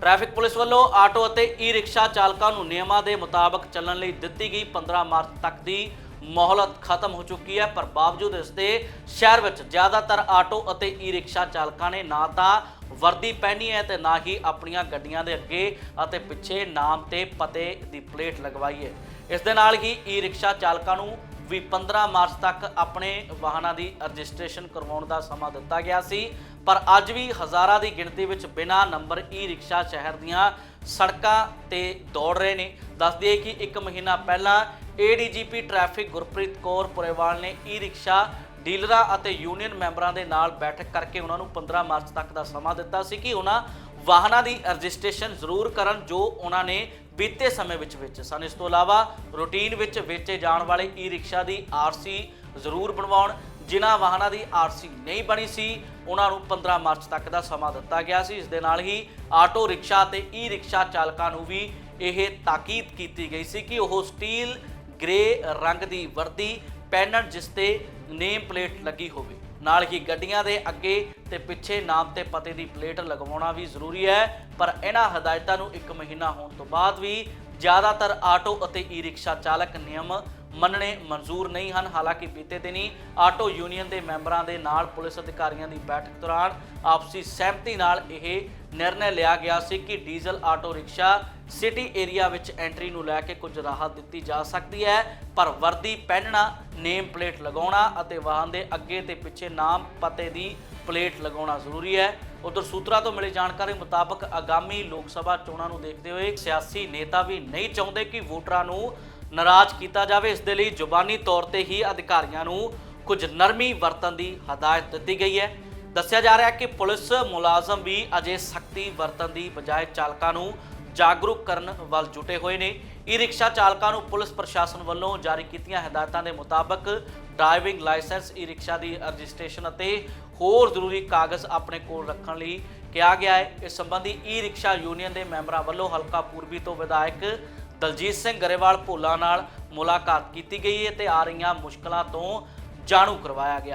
Traffic police ਵੱਲੋਂ auto ਅਤੇ e-rickshaw ਚਾਲਕਾਂ ਨੂੰ ਨਿਯਮਾਂ ਦੇ ਮੁਤਾਬਕ ਚੱਲਣ ਲਈ ਦਿੱਤੀ ਗਈ 15 ਮਾਰਚ ਤੱਕ ਦੀ ਮੋਹਲਤ ਖਤਮ ਹੋ ਚੁੱਕੀ ਹੈ। ਪਰ ਬਾਵਜੂਦ ਇਸ ਦੇ ਸ਼ਹਿਰ ਵਿੱਚ ਜ਼ਿਆਦਾਤਰ ਆਟੋ ਅਤੇ ਈ-ਰਿਕਸ਼ਾ ਚਾਲਕਾਂ ਨੇ ਨਾ ਤਾਂ ਵਰਦੀ ਪਹਿਨੀ ਹੈ ਤੇ ਨਾ ਹੀ ਆਪਣੀਆਂ ਗੱਡੀਆਂ ਦੇ ਅੱਗੇ ਅਤੇ ਪਿੱਛੇ ਨਾਮ ਤੇ ਪਤੇ ਦੀ ਪਲੇਟ ਲਗਵਾਈ ਹੈ। ਇਸ ਦੇ ਨਾਲ ਹੀ ਈ-ਰਿਕਸ਼ਾ ਚਾਲਕਾਂ ਨੂੰ ਵੀ 15 ਮਾਰਚ ਤੱਕ ਆਪਣੇ ਵਾਹਨਾਂ ਦੀ ਰਜਿਸਟ੍ਰੇਸ਼ਨ ਕਰਵਾਉਣ ਦਾ ਸਮਾਂ ਦਿੱਤਾ ਗਿਆ ਸੀ। ਪਰ ਅੱਜ ਵੀ ਹਜ਼ਾਰਾਂ ਦੀ ਗਿਣਤੀ ਵਿੱਚ ਬਿਨਾਂ ਨੰਬਰ ਈ-ਰਿਕਸ਼ਾ ਸ਼ਹਿਰ ਦੀਆਂ ਸੜਕਾਂ ਤੇ ਦੌੜ ਰਹੇ ਨੇ। ਦੱਸ ਦਈਏ ਕਿ ਇੱਕ ਮਹੀਨਾ ਪਹਿਲਾਂ ਏਡੀਜੀਪੀ ਟ੍ਰੈਫਿਕ ਗੁਰਪ੍ਰੀਤ ਕੌਰ ਪੁਰੇਵਾਲ ਨੇ ਈ-ਰਿਕਸ਼ਾ ਡੀਲਰਾਂ ਅਤੇ ਯੂਨੀਅਨ ਮੈਂਬਰਾਂ ਦੇ ਨਾਲ ਬੈਠਕ ਕਰਕੇ ਉਹਨਾਂ ਨੂੰ 15 ਮਾਰਚ ਤੱਕ ਦਾ ਸਮਾਂ ਦਿੱਤਾ ਸੀ ਕਿ ਉਹਨਾਂ ਵਾਹਨਾਂ ਦੀ ਰਜਿਸਟ੍ਰੇਸ਼ਨ ਜ਼ਰੂਰ ਕਰਨ ਜੋ ਉਹਨਾਂ ਨੇ ਬੀਤੇ ਸਮੇਂ ਵਿੱਚ ਵੇਚੇ ਸਨ। ਇਸ ਤੋਂ ਇਲਾਵਾ ਰੂਟੀਨ ਵਿੱਚ ਵੇਚੇ ਜਾਣ ਵਾਲੇ ਈ-ਰਿਕਸ਼ਾ ਦੀ ਆਰਸੀ ਜ਼ਰੂਰ ਬਣਵਾਉਣ ਜਿਨ੍ਹਾਂ ਵਾਹਨਾਂ ਦੀ ਆਰਸੀ ਨਹੀਂ ਬਣੀ ਸੀ, ਉਹਨਾਂ ਨੂੰ 15 ਮਾਰਚ ਤੱਕ ਦਾ ਸਮਾਂ ਦਿੱਤਾ ਗਿਆ ਸੀ। ਇਸ ਦੇ ਨਾਲ ਹੀ ਆਟੋ ਰਿਕਸ਼ਾ ਤੇ ਈ-ਰਿਕਸ਼ਾ ਚਾਲਕਾਂ ਨੂੰ ਵੀ ਇਹ ਤਾਕੀਦ ਕੀਤੀ ਗਈ ਸੀ ਕਿ ਉਹ ਸਟੀਲ ਗ੍ਰੇ ਰੰਗ ਦੀ ਵਰਦੀ ਪਹਿਨਣ ਜਿਸ ਤੇ ਨੇਮ ਪਲੇਟ ਲੱਗੀ ਹੋਵੇ। ਨਾਲ ਹੀ ਗੱਡੀਆਂ ਦੇ ਅੱਗੇ ਤੇ ਪਿੱਛੇ ਨਾਮ ਤੇ ਪਤੇ ਦੀ ਪਲੇਟ ਲਗਵਾਉਣਾ ਵੀ ਜ਼ਰੂਰੀ ਹੈ, ਪਰ ਇਹਨਾਂ ਹਦਾਇਤਾਂ ਨੂੰ 1 ਮਹੀਨਾ ਹੋਣ ਤੋਂ ਬਾਅਦ ਵੀ ਜ਼ਿਆਦਾਤਰ ਆਟੋ ਅਤੇ ਈ-ਰਿਕਸ਼ਾ ਚਾਲਕ ਨਿਯਮ ਮੰਨਣੇ ਮਨਜ਼ੂਰ ਨਹੀਂ ਹਨ। ਹਾਲਾਂਕਿ ਬੀਤੇ ਦਿਨੀ ਆਟੋ ਯੂਨੀਅਨ ਦੇ ਮੈਂਬਰਾਂ ਦੇ ਨਾਲ ਪੁਲਿਸ ਅਧਿਕਾਰੀਆਂ ਦੀ ਬੈਠਕ ਦੌਰਾਨ ਆਪਸੀ ਸਹਿਮਤੀ ਨਾਲ ਇਹ ਨਿਰਣੈ ਲਿਆ ਗਿਆ ਸੀ ਕਿ diesel auto rickshaw city area ਵਿੱਚ ਐਂਟਰੀ ਨੂੰ ਲੈ ਕੇ ਕੁਝ ਰਾਹਤ ਦਿੱਤੀ ਜਾ ਸਕਦੀ ਹੈ, ਪਰ ਵਰਦੀ ਪਹਿਨਣਾ, ਨੇਮ ਪਲੇਟ ਲਗਾਉਣਾ ਅਤੇ ਵਾਹਨ ਦੇ ਅੱਗੇ ਤੇ ਪਿੱਛੇ ਨਾਮ ਪਤੇ ਦੀ ਪਲੇਟ ਲਗਾਉਣਾ ਜ਼ਰੂਰੀ ਹੈ। ਉਧਰ ਸੂਤਰਾਂ ਤੋਂ ਮਿਲੀ ਜਾਣਕਾਰੀ ਮੁਤਾਬਕ ਆਗਾਮੀ ਲੋਕ ਸਭਾ ਚੋਣਾਂ ਨੂੰ ਦੇਖਦੇ ਹੋਏ ਸਿਆਸੀ ਨੇਤਾ ਵੀ ਨਹੀਂ ਚਾਹੁੰਦੇ ਕਿ ਵੋਟਰਾਂ ਨੂੰ ਨਾਰਾਜ਼ ਕੀਤਾ ਜਾਵੇ, ਇਸ ਦੇ ਲਈ ਜ਼ੁਬਾਨੀ ਤੌਰ ਤੇ ਹੀ ਅਧਿਕਾਰੀਆਂ ਨੂੰ ਕੁਝ ਨਰਮੀ ਵਰਤਣ ਦੀ ਹਦਾਇਤ ਦਿੱਤੀ ਗਈ ਹੈ। ਦੱਸਿਆ ਜਾ ਰਿਹਾ ਹੈ ਕਿ ਪੁਲਿਸ ਮੁਲਾਜ਼ਮ ਵੀ ਅਜੇ ਸਖਤੀ ਵਰਤਣ ਦੀ ਬਜਾਏ ਚਾਲਕਾਂ ਨੂੰ ਜਾਗਰੂਕ ਕਰਨ ਵੱਲ ਜੁਟੇ ਹੋਏ ਨੇ। ਈ ਰਿਕਸ਼ਾ ਚਾਲਕਾਂ ਨੂੰ ਪੁਲਿਸ ਪ੍ਰਸ਼ਾਸਨ ਵੱਲੋਂ ਜਾਰੀ ਕੀਤੀਆਂ ਹਦਾਇਤਾਂ ਦੇ ਮੁਤਾਬਕ ਡਰਾਈਵਿੰਗ ਲਾਇਸੈਂਸ ਈ ਰਿਕਸ਼ਾ ਦੀ ਰਜਿਸਟ੍ਰੇਸ਼ਨ ਅਤੇ ਹੋਰ ਜ਼ਰੂਰੀ ਕਾਗਜ਼ ਆਪਣੇ ਕੋਲ ਰੱਖਣ ਲਈ ਕਿਹਾ ਗਿਆ ਹੈ। ਇਸ ਸੰਬੰਧੀ ਈ ਰਿਕਸ਼ਾ ਯੂਨੀਅਨ ਦੇ ਮੈਂਬਰਾਂ ਵੱਲੋਂ ਹਲਕਾ ਪੂਰਬੀ ਤੋਂ ਵਿਧਾਇਕ ਦਲਜੀਤ ਸਿੰਘ ਗਰੇਵਾਲ ਭੋਲਾ ਨਾਲ ਮੁਲਾਕਾਤ ਕੀਤੀ ਗਈ ਹੈ ਤੇ ਆ ਰਹੀਆਂ ਮੁਸ਼ਕਲਾਂ ਤੋਂ ਜਾਣੂ ਕਰਵਾਇਆ ਗਿਆ।